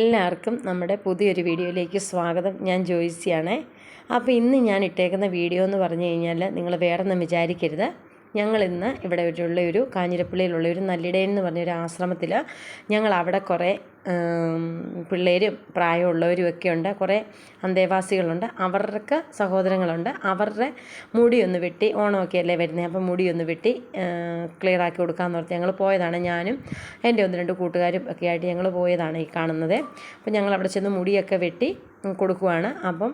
എല്ലാവർക്കും നമ്മുടെ പുതിയൊരു വീഡിയോയിലേക്ക് സ്വാഗതം. ഞാൻ ജോയിസിയാണേ. അപ്പോൾ ഇന്ന് ഞാൻ ഇട്ടേക്കുന്ന വീഡിയോ എന്ന് പറഞ്ഞു കഴിഞ്ഞാൽ നിങ്ങൾ വേറെ ഒന്നും വിചാരിക്കരുത്. ഞങ്ങളിന്ന് ഇവിടെ ഉള്ള ഒരു കാഞ്ഞിരപ്പള്ളിയിലുള്ള ഒരു നല്ലിടയൻ എന്ന് പറഞ്ഞൊരു ആശ്രമത്തിൽ ഞങ്ങൾ അവിടെ കുറേ പിള്ളേരും പ്രായമുള്ളവരും ഒക്കെ ഉണ്ട്. കുറേ അന്തേവാസികളുണ്ട്. അവർക്ക് സഹോദരങ്ങളുണ്ട്. അവരുടെ മുടി ഒന്ന് വെട്ടി ഓണമൊക്കെ അല്ലേ വരുന്നത് അപ്പം ഒന്ന് വെട്ടി ക്ലിയർ ആക്കി കൊടുക്കാമെന്ന് പറഞ്ഞ് ഞങ്ങൾ പോയതാണ്. ഞാനും എന്റെ ഒന്ന് രണ്ട് കൂട്ടുകാരും ഒക്കെ ആയിട്ട് ഞങ്ങൾ പോയതാണ് ഈ കാണുന്നത്. അപ്പം ഞങ്ങൾ അവിടെ ചെന്ന് മുടിയൊക്കെ വെട്ടി കൊടുക്കുവാണ്. അപ്പം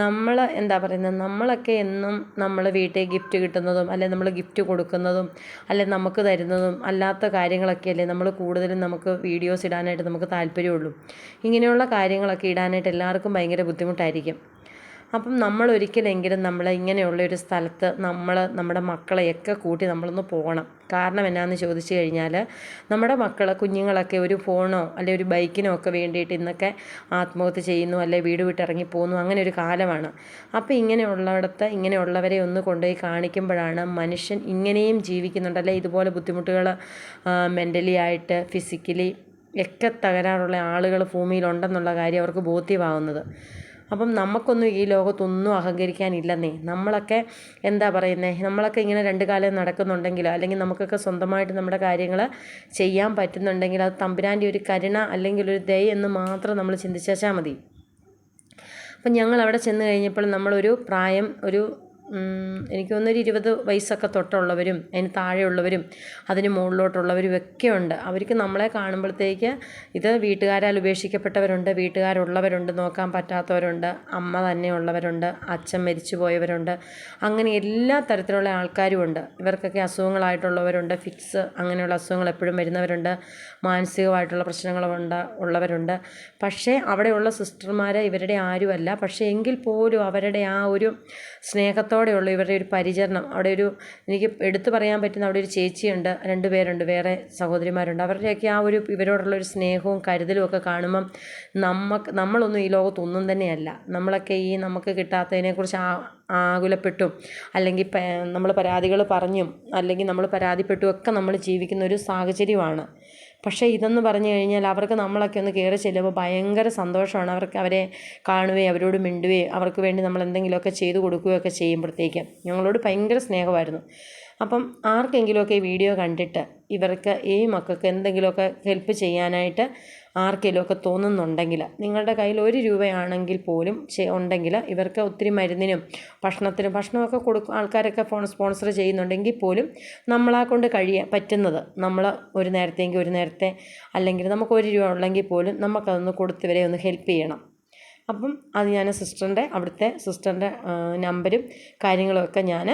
നമ്മൾ എന്താ പറയുന്നത്? നമ്മളൊക്കെ എന്നും നമ്മൾ വീട്ടിൽ ഗിഫ്റ്റ് കിട്ടുന്നതും അല്ലെ നമ്മൾ ഗിഫ്റ്റ് കൊടുക്കുന്നതും അല്ലെ നമുക്ക് തരുന്നതും അല്ലാത്ത കാര്യങ്ങളൊക്കെ അല്ലേ നമ്മൾ കൂടുതലും നമുക്ക് വീഡിയോസ് ഇടാനായിട്ട് നമുക്ക് താല്പര്യമുള്ളൂ. ഇങ്ങനെയുള്ള കാര്യങ്ങളൊക്കെ ഇടാനായിട്ട് എല്ലാവർക്കും ഭയങ്കര ബുദ്ധിമുട്ടായിരിക്കും. അപ്പം നമ്മൾ ഒരിക്കലെങ്കിലും നമ്മൾ ഇങ്ങനെയുള്ള ഒരു സ്ഥലത്ത് നമ്മൾ നമ്മുടെ മക്കളെയൊക്കെ കൂട്ടി നമ്മളൊന്ന് പോകണം. കാരണം എന്നാന്ന് ചോദിച്ചു കഴിഞ്ഞാൽ നമ്മുടെ മക്കൾ കുഞ്ഞുങ്ങളൊക്കെ ഒരു ഫോണോ അല്ലെ ഒരു ബൈക്കിനോ ഒക്കെ വേണ്ടിയിട്ട് ഇന്നൊക്കെ ആത്മഹത്യ ചെയ്യുന്നു അല്ലെ വീട് വിട്ടിറങ്ങി പോകുന്നു അങ്ങനെ ഒരു കാലമാണ്. അപ്പോൾ ഇങ്ങനെയുള്ളിടത്ത് ഇങ്ങനെയുള്ളവരെ ഒന്ന് കൊണ്ടുപോയി കാണിക്കുമ്പോഴാണ് മനുഷ്യൻ ഇങ്ങനെയും ജീവിക്കുന്നുണ്ട്. അല്ലെ ഇതുപോലെ ബുദ്ധിമുട്ടുകൾ മെന്റലി ആയിട്ട് ഫിസിക്കലി ഒക്കെ തകരാറുള്ള ആളുകൾ ഭൂമിയിലുണ്ടെന്നുള്ള കാര്യം അവർക്ക് ബോധ്യമാവുന്നത്. അപ്പം നമുക്കൊന്നും ഈ ലോകത്തൊന്നും അഹങ്കരിക്കാനില്ലെന്നേ. നമ്മളൊക്കെ എന്താ പറയുന്നത് നമ്മളൊക്കെ ഇങ്ങനെ രണ്ട് കാലം നടക്കുന്നുണ്ടെങ്കിലോ അല്ലെങ്കിൽ നമുക്കൊക്കെ സ്വന്തമായിട്ട് നമ്മുടെ കാര്യങ്ങൾ ചെയ്യാൻ പറ്റുന്നുണ്ടെങ്കിൽ അത് തമ്പുരാന്റെ ഒരു കരുണ അല്ലെങ്കിൽ ഒരു ദയ എന്ന് മാത്രം നമ്മൾ ചിന്തിച്ചാൽ മതി. അപ്പം ഞങ്ങൾ അവിടെ ചെന്ന് കഴിഞ്ഞപ്പോൾ നമ്മളൊരു പ്രായം ഒരു എനിക്ക് തോന്നുന്നു ഒരു ഇരുപത് വയസ്സൊക്കെ തൊട്ടുള്ളവരും അതിന് താഴെയുള്ളവരും അതിന് മുകളിലോട്ടുള്ളവരും ഒക്കെ ഉണ്ട്. അവർക്ക് നമ്മളെ കാണുമ്പോഴത്തേക്ക് ഇത് വീട്ടുകാരാൽ ഉപേക്ഷിക്കപ്പെട്ടവരുണ്ട് വീട്ടുകാരുള്ളവരുണ്ട് നോക്കാൻ പറ്റാത്തവരുണ്ട് അമ്മ തന്നെ ഉള്ളവരുണ്ട് അച്ഛൻ മരിച്ചു പോയവരുണ്ട് അങ്ങനെ എല്ലാ തരത്തിലുള്ള ആൾക്കാരും ഉണ്ട്. ഇവർക്കൊക്കെ അസുഖങ്ങളായിട്ടുള്ളവരുണ്ട് ഫിക്സ് അങ്ങനെയുള്ള അസുഖങ്ങൾ എപ്പോഴും വരുന്നവരുണ്ട് മാനസികമായിട്ടുള്ള പ്രശ്നങ്ങളുണ്ട് ഉള്ളവരുണ്ട്. പക്ഷേ അവിടെയുള്ള സിസ്റ്റർമാർ ഇവരുടെ ആരുമല്ല. പക്ഷേ എങ്കിൽ പോലും അവരുടെ ആ ഒരു സ്നേഹത്തോടെയുള്ള ഇവരുടെ ഒരു പരിചരണം. അവിടെ ഒരു എനിക്ക് എടുത്തു പറയാൻ പറ്റുന്ന അവിടെ ഒരു ചേച്ചിയുണ്ട് രണ്ട് പേരുണ്ട് വേറെ സഹോദരിമാരുണ്ട്. അവരുടെയൊക്കെ ആ ഒരു ഇവരോടുള്ള ഒരു സ്നേഹവും കരുതലും ഒക്കെ കാണുമ്പം നമുക്ക് നമ്മളൊന്നും ഈ ലോകത്തൊന്നും തന്നെയല്ല. നമ്മളൊക്കെ ഈ നമുക്ക് കിട്ടാത്തതിനെക്കുറിച്ച് ആ ആകുലപ്പെട്ടും. അല്ലെങ്കിൽ നമ്മൾ പരാതികൾ പറഞ്ഞും അല്ലെങ്കിൽ നമ്മൾ പരാതിപ്പെട്ടും ഒക്കെ നമ്മൾ ജീവിക്കുന്ന ഒരു സാഹചര്യമാണ്. പക്ഷേ ഇതെന്ന് പറഞ്ഞു കഴിഞ്ഞാൽ അവർക്ക് നമ്മളൊക്കെ ഒന്ന് കയറി ചെല്ലുമ്പോൾ ഭയങ്കര സന്തോഷമാണ് അവർക്ക് അവരെ കാണുകയും അവരോട് മിണ്ടുകയും അവർക്ക് വേണ്ടി നമ്മൾ എന്തെങ്കിലുമൊക്കെ ചെയ്തു കൊടുക്കുകയൊക്കെ ചെയ്യുമ്പോഴത്തേക്കും. ഞങ്ങളോട് ഭയങ്കര സ്നേഹമായിരുന്നു. അപ്പം ആർക്കെങ്കിലുമൊക്കെ ഈ വീഡിയോ കണ്ടിട്ട് ഇവർക്ക് ഈ മക്കൾക്ക് എന്തെങ്കിലുമൊക്കെ ഹെൽപ്പ് ചെയ്യാനായിട്ട് ആർക്കെങ്കിലുമൊക്കെ തോന്നുന്നുണ്ടെങ്കിൽ നിങ്ങളുടെ കയ്യിൽ ഒരു രൂപയാണെങ്കിൽ പോലും ഉണ്ടെങ്കിൽ ഇവർക്ക് ഒത്തിരി മരുന്നിനും ഭക്ഷണത്തിനും ഭക്ഷണമൊക്കെ കൊടുക്കും ആൾക്കാരൊക്കെ ഫോൺ സ്പോൺസർ ചെയ്യുന്നുണ്ടെങ്കിൽ പോലും നമ്മളെ കൊണ്ട് കഴിയാൻ പറ്റുന്നത്. നമ്മൾ ഒരു നേരത്തെങ്കിൽ ഒരു നേരത്തെ അല്ലെങ്കിൽ നമുക്ക് ഒരു രൂപ ഉള്ളെങ്കിൽ പോലും നമുക്കതൊന്ന് കൊടുത്ത് ഇവരെ ഒന്ന് ഹെൽപ്പ് ചെയ്യണം. അപ്പം അത് ഞാൻ സിസ്റ്ററിന്റെ അവിടുത്തെ സിസ്റ്ററിന്റെ നമ്പരും കാര്യങ്ങളുമൊക്കെ ഞാൻ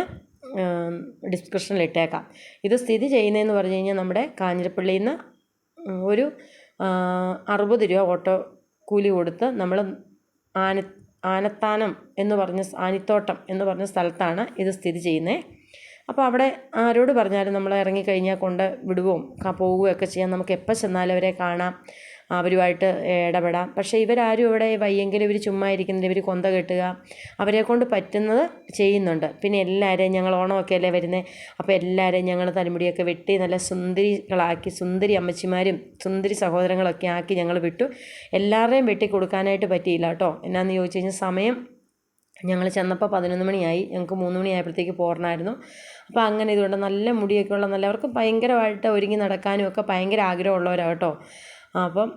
ഡിസ്ക്രിപ്ഷനിൽ ഇട്ടേക്കാം. ഇത് സ്ഥിതി ചെയ്യുന്നതെന്ന് പറഞ്ഞു കഴിഞ്ഞാൽ നമ്മുടെ കാഞ്ഞിരപ്പള്ളിയിൽ നിന്ന് ഒരു അറുപത് രൂപ ഓട്ടോ കൂലി കൊടുത്ത് നമ്മൾ ആന ആനത്താനം എന്ന് പറഞ്ഞ ആനിത്തോട്ടം എന്ന് പറഞ്ഞ സ്ഥലത്താണ് ഇത് സ്ഥിതി ചെയ്യുന്നത് അപ്പോൾ അവിടെ ആരോട് പറഞ്ഞാലും നമ്മൾ ഇറങ്ങിക്കഴിഞ്ഞാൽ കൊണ്ട് വിടുകയും പോവുകയൊക്കെ ചെയ്യാം. നമുക്ക് എപ്പോൾ ചെന്നാലും അവരെ കാണാം. അവരുമായിട്ട് ഇടപെടാം. പക്ഷേ ഇവരാരും ഇവിടെ വയ്യെങ്കിൽ ഇവർ ചുമ്മാ ഇരിക്കുന്നില്ല ഇവർ കൊന്ത കെട്ടുക അവരെ കൊണ്ട് പറ്റുന്നത് ചെയ്യുന്നുണ്ട്. പിന്നെ എല്ലാവരെയും ഞങ്ങൾ ഓണമൊക്കെ അല്ലേ വരുന്നത് അപ്പോൾ എല്ലാവരെയും ഞങ്ങൾ തലമുടിയൊക്കെ വെട്ടി നല്ല സുന്ദരികളാക്കി സുന്ദരി അമ്മച്ചിമാരും സുന്ദരി സഹോദരങ്ങളൊക്കെ ആക്കി ഞങ്ങൾ വിട്ടു. എല്ലാവരുടെയും വെട്ടി കൊടുക്കാനായിട്ട് പറ്റിയില്ല കേട്ടോ. എന്നാന്ന് ചോദിച്ചു കഴിഞ്ഞാൽ സമയം ഞങ്ങൾ ചെന്നപ്പോൾ പതിനൊന്ന് മണിയായി. ഞങ്ങൾക്ക് മൂന്ന് മണിയായപ്പോഴത്തേക്ക് പോരണമായിരുന്നു. അപ്പോൾ അങ്ങനെ ഇതുകൊണ്ട് നല്ല മുടിയൊക്കെ ഉള്ള നല്ല അവർക്ക് ഭയങ്കരമായിട്ട് ഒരുങ്ങി നടക്കാനും ഒക്കെ ഭയങ്കര ആഗ്രഹമുള്ളവരാണ് കേട്ടോ. അപ്പം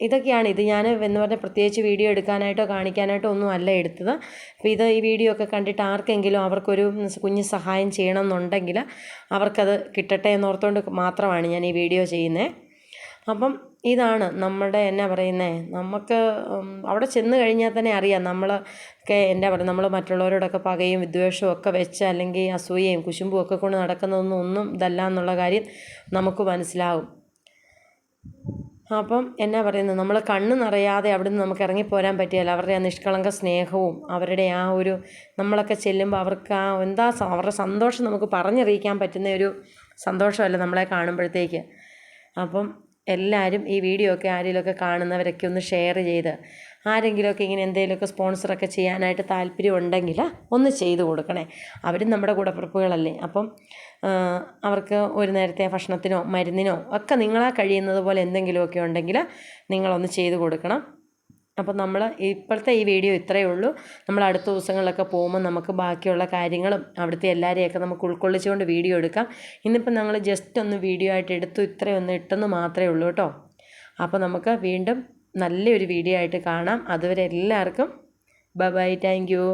ഇതൊക്കെയാണ്. ഇത് ഞാൻ എന്ന് പറഞ്ഞാൽ പ്രത്യേകിച്ച് വീഡിയോ എടുക്കാനായിട്ടോ കാണിക്കാനായിട്ടോ ഒന്നും അല്ല എടുത്തത്. അപ്പോൾ ഇത് ഈ വീഡിയോ ഒക്കെ കണ്ടിട്ട് ആർക്കെങ്കിലും അവർക്കൊരു കുഞ്ഞ് സഹായം ചെയ്യണമെന്നുണ്ടെങ്കിൽ അവർക്കത് കിട്ടട്ടെ എന്നോർത്തുകൊണ്ട് മാത്രമാണ് ഞാൻ ഈ വീഡിയോ ചെയ്യുന്നത് അപ്പം ഇതാണ് നമ്മുടെ എന്നാ പറയുന്നത് നമുക്ക് അവിടെ ചെന്ന് കഴിഞ്ഞാൽ തന്നെ അറിയാം നമ്മളൊക്കെ എന്താ പറയുക നമ്മൾ മറ്റുള്ളവരോടൊക്കെ പകയും വിദ്വേഷവും ഒക്കെ വെച്ച് അല്ലെങ്കിൽ അസൂയയും കുശുമ്പും ഒക്കെ കൊണ്ട് നടക്കുന്നതൊന്നും ഒന്നും ഇതല്ല എന്നുള്ള കാര്യം നമുക്ക് മനസ്സിലാവും. അപ്പം എന്നാ പറയുന്നത്? നമ്മൾ കണ്ണ് നിറയാതെ അവിടെ നിന്ന് നമുക്ക് ഇറങ്ങിപ്പോരാൻ പറ്റിയല്ല. അവരുടെ ആ നിഷ്കളങ്ക സ്നേഹവും അവരുടെ ആ ഒരു നമ്മളൊക്കെ ചെല്ലുമ്പോൾ അവർക്ക് ആ എന്താ അവരുടെ സന്തോഷം നമുക്ക് പറഞ്ഞറിയിക്കാൻ പറ്റുന്ന ഒരു സന്തോഷമല്ല നമ്മളെ കാണുമ്പോഴത്തേക്ക്. അപ്പം എല്ലാവരും ഈ വീഡിയോ ഒക്കെ ആരെങ്കിലുമൊക്കെ കാണുന്നവരൊക്കെ ഒന്ന് ഷെയർ ചെയ്ത് ആരെങ്കിലുമൊക്കെ ഇങ്ങനെ എന്തെങ്കിലുമൊക്കെ സ്പോൺസറൊക്കെ ചെയ്യാനായിട്ട് താല്പര്യം ഉണ്ടെങ്കിൽ ഒന്ന് ചെയ്ത് കൊടുക്കണേ. അവരും നമ്മുടെ കൂടപ്പിറപ്പുകളല്ലേ. അപ്പം അവർക്ക് ഒരു നേരത്തെ ഭക്ഷണത്തിനോ മരുന്നിനോ ഒക്കെ നിങ്ങളാ കഴിയുന്നത് പോലെ എന്തെങ്കിലുമൊക്കെ ഉണ്ടെങ്കിൽ നിങ്ങളൊന്ന് ചെയ്ത് കൊടുക്കണം. അപ്പം നമ്മൾ ഇപ്പോഴത്തെ ഈ വീഡിയോ ഇത്രയേ ഉള്ളൂ. നമ്മൾ അടുത്ത ദിവസങ്ങളിലൊക്കെ പോകുമ്പോൾ നമുക്ക് ബാക്കിയുള്ള കാര്യങ്ങളും അവിടുത്തെ എല്ലാവരെയൊക്കെ നമുക്ക് ഉൾക്കൊള്ളിച്ചുകൊണ്ട് വീഡിയോ എടുക്കാം. ഇന്നിപ്പം ഞങ്ങൾ ജസ്റ്റ് ഒന്ന് വീഡിയോ ആയിട്ട് എടുത്തു. ഇത്രയൊന്ന് ഇട്ടെന്ന് മാത്രമേ ഉള്ളൂ കേട്ടോ. അപ്പോൾ നമുക്ക് വീണ്ടും നല്ലൊരു വീഡിയോ ആയിട്ട് കാണാം. അതുവരെ എല്ലാവർക്കും ബൈ ബൈ താങ്ക് യു